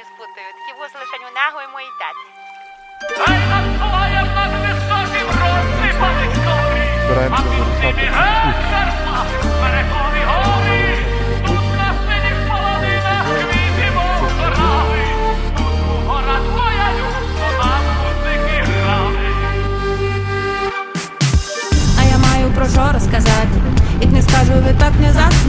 не спутаю. Такі вуси лише у нього і моїй таті. Хай надсилає в нас високим розсипаних зорі, а під цими герцарства берегові тут на синіх полонинах квіти мов корали, тут у гора твоя людство нам музики грали. А я маю про що розказати, як не скажу, ви так не засну.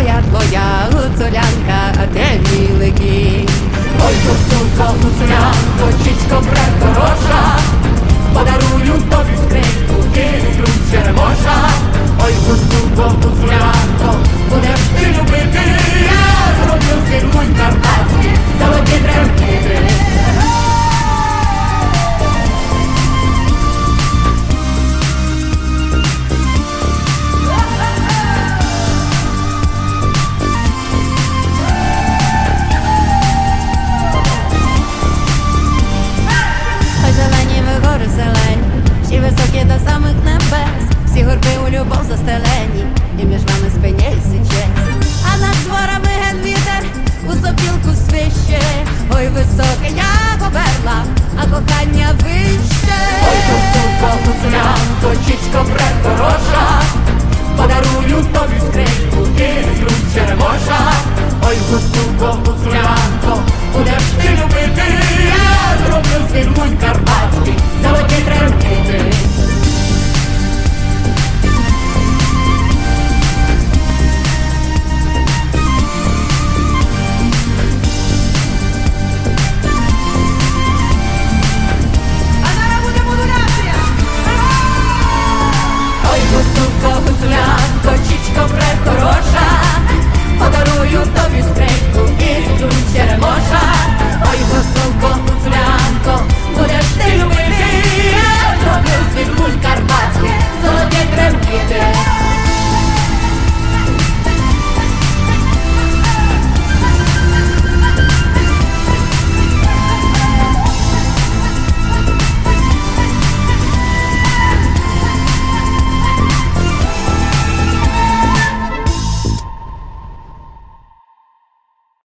Теплінь, бо я твоя гуцулянка, а ти мій. Ой, гуцулко, гуцулянко, чичко прехороша, подарую тобі скрипку струн черемоша. Ой, гуцулко, гуцулянко, будеш ти любити, любов застелені, і між вами спині січесть. А над зворами ген вітер у сопілку свище, ой, високе, як оберла, а кохання вище. Ой, гуцулко, гуцулянко, чічко прехороша, подарую тобі скрипку і струн черемоша. Ой, гуцулко, гуцулянко, будеш ти любити,